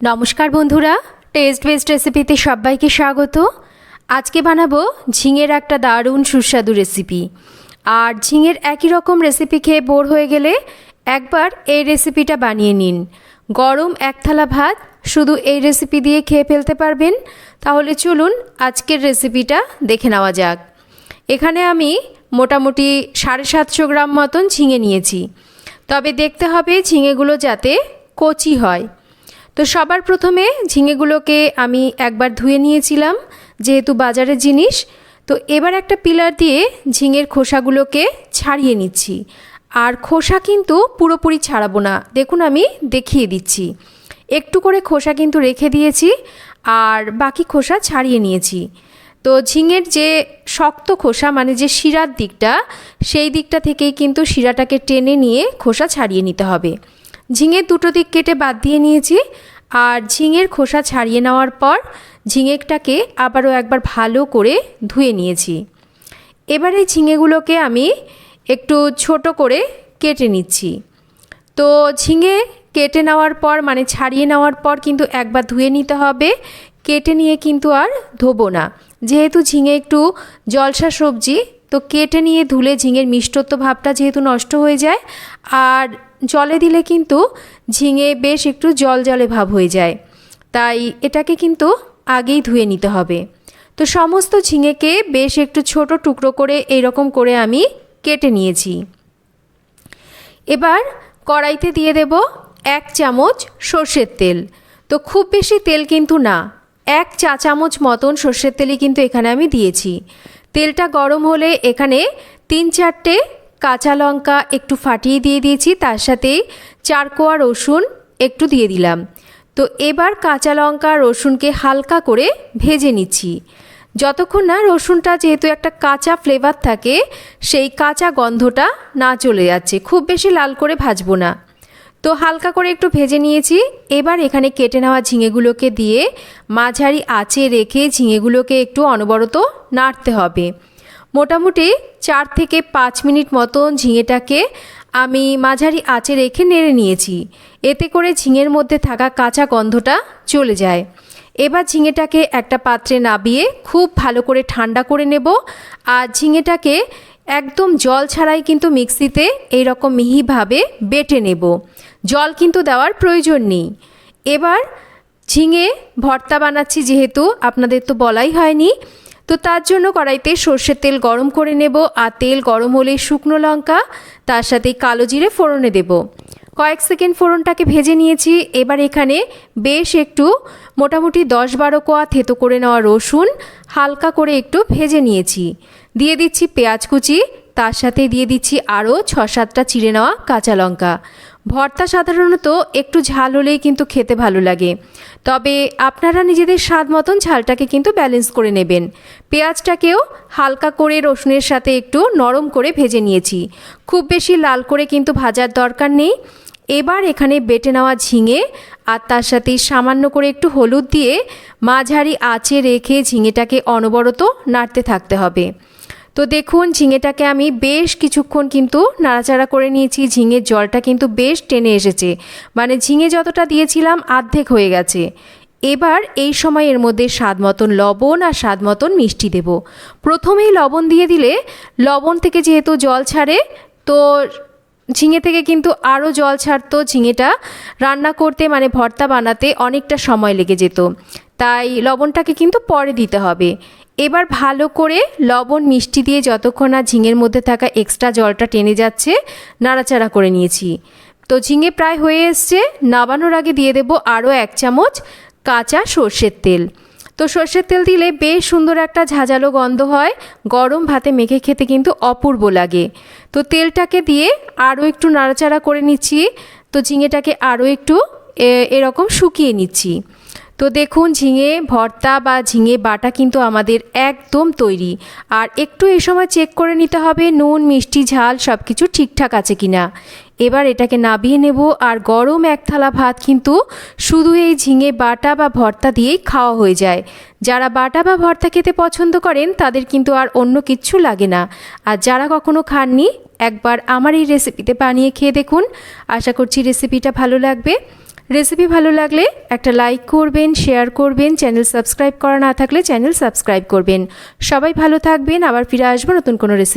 নমস্কার বন্ধুরা test best রেসিপিতে সবাইকে স্বাগত। আজকে বানাবো ঝিঙের একটা দারুণ সুস্বাদু রেসিপি আর ঝিঙের একই রকম রেসিপি খেয়ে বোর হয়ে গেলে একবার এই রেসিপিটা বানিয়ে নিন। গরম এক থালা ভাত, শুধু এই রেসিপি দিয়ে খেয়ে ফেলতে পারবেন। তাহলে চলুন আজকের রেসিপিটা দেখে নেওয়া যাক। এখানে আমি মোটামুটি সাড়ে সাতশো গ্রাম মতন ঝিঙে নিয়েছি। তবে দেখতে হবে ঝিঙেগুলো যাতে কচি হয়। তো সবার প্রথমে ঝিঙেগুলোকে আমি একবার ধুয়ে নিয়েছিলাম, যেহেতু বাজারের জিনিস। তো এবার একটা পিলার দিয়ে ঝিঙের খোসাগুলোকে ছাড়িয়ে নিচ্ছি। আর খোসা কিন্তু পুরোপুরি ছাড়াবো না। দেখুন আমি দেখিয়ে দিচ্ছি। একটু করে খোসা কিন্তু রেখে দিয়েছি আর বাকি খোসা ছাড়িয়ে নিয়েছি। তো ঝিঙের যে শক্ত খোসা মানে যে শিরার দিকটা, সেই দিকটা থেকেই কিন্তু শিরাটাকে টেনে নিয়ে খোসা ছাড়িয়ে নিতে হবে। ঝিঙের দুটো দিক কেটে বাদ দিয়ে নিয়েছি, আর ঝিঙের খোসা ছাড়িয়ে নেওয়ার পর ঝিঙেটাকে আবারও একবার ভালো করে ধুয়ে নিয়েছি। এবার এই ঝিঙেগুলোকে আমি একটু ছোট করে কেটে নিচ্ছি। তো ঝিঙে কেটে নেওয়ার পর মানে ছাড়িয়ে নেওয়ার পর কিন্তু একবার ধুয়ে নিতে হবে। কেটে নিয়ে কিন্তু আর ধোবো না। যেহেতু ঝিঙে একটু জলসা সবজি তো কেটে নিয়ে ধুলে ঝিঙের মিষ্টত্ব ভাবটা যেহেতু নষ্ট হয়ে যায়, আর জলে দিলে কিন্তু ঝিঙে বেশ একটু জল জলে ভাব হয়ে যায়। তাই এটাকে কিন্তু আগেই ধুয়ে নিতে হবে। তো সমস্ত ঝিঙেকে বেশ একটু ছোট টুকরো করে এইরকম করে আমি কেটে নিয়েছি। এবার কড়াইতে দিয়ে দেব এক চামচ সর্ষের তেল। তো খুব বেশি তেল কিন্তু না, এক চা চামচ মতন সর্ষের তেলই কিন্তু এখানে আমি দিয়েছি। তেলটা গরম হলে এখানে তিন চারটে কাঁচা লঙ্কা একটু ফাটিয়ে দিয়ে দিয়েছি, তার সাথে চার কোয়া রসুন একটু দিয়ে দিলাম। তো এবার কাঁচা লঙ্কা রসুনকে হালকা করে ভেজে নিচ্ছি। যতক্ষণ না রসুনটা যেহেতু একটা কাঁচা ফ্লেভার থাকে, সেই কাঁচা গন্ধটা না চলে যাচ্ছে। খুব বেশি লাল করে ভাজবো না। তো হালকা করে একটু ভেজে নিয়েছি। এবার এখানে কেটে নেওয়া ঝিঙেগুলোকে দিয়ে মাঝারি আঁচে রেখে ঝিঙেগুলোকে একটু অনবরত নাড়তে হবে। মোটামুটি চার থেকে পাঁচ মিনিট মতন ঝিঙেটাকে আমি মাঝারি আঁচে রেখে নেড়ে নিয়েছি। এতে করে ঝিঙের মধ্যে থাকা কাঁচা গন্ধটা চলে যায়। এবার ঝিঙেটাকে একটা পাত্রে নাবিয়ে খুব ভালো করে ঠান্ডা করে নেব। আর ঝিঙেটাকে একদম জল ছাড়াই কিন্তু মিক্সিতে এইরকম মিহিভাবে বেটে নেব। জল কিন্তু দেওয়ার প্রয়োজন নেই। এবার ঝিঙে ভর্তা বানাচ্ছি যেহেতু, আপনাদের তো বলাই হয়নি। তো তার জন্য কড়াইতে সর্ষের তেল গরম করে নেব আর তেল গরম হলে শুকনো লঙ্কা, তার সাথে কালো জিরে ফোড়নে দেব। কয়েক সেকেন্ড ফোড়নটাকে ভেজে নিয়েছি। এবার এখানে বেশ একটু মোটামুটি দশ বারো কোয়া থেতো করে নেওয়া রসুন হালকা করে একটু ভেজে নিয়েছি। দিয়ে দিচ্ছি পেঁয়াজ কুচি, তার সাথে দিয়ে দিচ্ছি আরও ছ সাতটা চিড়ে নেওয়া কাঁচা লঙ্কা। ভর্তা সাধারণত একটু ঝাল হলেই কিন্তু খেতে ভালো লাগে। তবে আপনারা নিজেদের স্বাদ মতন ঝালটাকে কিন্তু ব্যালেন্স করে নেবেন। পেঁয়াজটাকেও হালকা করে রসুনের সাথে একটু নরম করে ভেজে নিয়েছি। খুব বেশি লাল করে কিন্তু ভাজার দরকার নেই। এবার এখানে বেটে নেওয়া ঝিঙে আর তার সাথে সামান্য করে একটু হলুদ দিয়ে মাঝারি আঁচে রেখে ঝিঙেটাকে অনবরত নাড়তে থাকতে হবে। তো দেখুন, ঝিঙেটাকে আমি বেশ কিছুক্ষণ কিন্তু নাড়াচাড়া করে নিয়েছি। ঝিঙের জলটা কিন্তু বেশ টেনে এসেছে। মানে ঝিঙে যতটা দিয়েছিলাম আর্ধেক হয়ে গেছে। এবার এই সময় এর মধ্যে স্বাদ মতন লবণ আর স্বাদ মতন মিষ্টি দেব। প্রথমেই লবণ দিয়ে দিলে লবণ থেকে যেহেতু জল ছাড়ে, তো ঝিঙে থেকে কিন্তু আরও জল ছাড়তো। ঝিঙেটা রান্না করতে মানে ভর্তা বানাতে অনেকটা সময় লেগে যেত। তাই লবণটাকে কিন্তু পরে দিতে হবে। এবার ভালো করে লবণ মিষ্টি দিয়ে যতক্ষণ না ঝিঙের মধ্যে থাকা এক্সট্রা জলটা টেনে যাচ্ছে, নাড়াচাড়া করে নিয়েছি। তো ঝিঙে প্রায় হয়ে এসছে, নাবানোর আগে দিয়ে দেবো আরও এক চামচ কাঁচা সর্ষের তেল। তো সর্ষের তেল দিলে বেশ সুন্দর একটা ঝাঁঝালো গন্ধ হয়, গরম ভাতে মেখে খেতে কিন্তু অপূর্ব লাগে। তো তেলটাকে দিয়ে আরও একটু নাড়াচাড়া করে নিচ্ছি, তো ঝিঙেটাকে আরও একটু এরকম শুকিয়ে নিচ্ছি। তো দেখুন, ঝিঙে ভর্তা বা ঝিঙে বাটা কিন্তু আমাদের একদম তৈরি। আর একটু এই সময় চেক করে নিতে হবে, নুন, মিষ্টি, ঝাল সব কিছু ঠিকঠাক আছে কিনা। এবার এটাকে নাবিয়ে নেব, আর গরম এক থালা ভাত কিন্তু শুধু এই ঝিঙে বাটা বা ভর্তা দিয়েই খাওয়া হয়ে যায়। যারা বাটা বা ভর্তা খেতে পছন্দ করেন, তাদের কিন্তু আর অন্য কিচ্ছু লাগে না। আর যারা কখনো খাননি, একবার আমার এই রেসিপিতে বানিয়ে খেয়ে দেখুন। আশা করছি রেসিপিটা ভালো লাগবে। রেসিপি ভালো লাগলে একটা লাইক করবেন, শেয়ার করবেন, চ্যানেল সাবস্ক্রাইব করা না থাকলে চ্যানেল সাবস্ক্রাইব করবেন। সবাই ভালো থাকবেন, আবার ফিরে আসব নতুন কোনো রেসিপি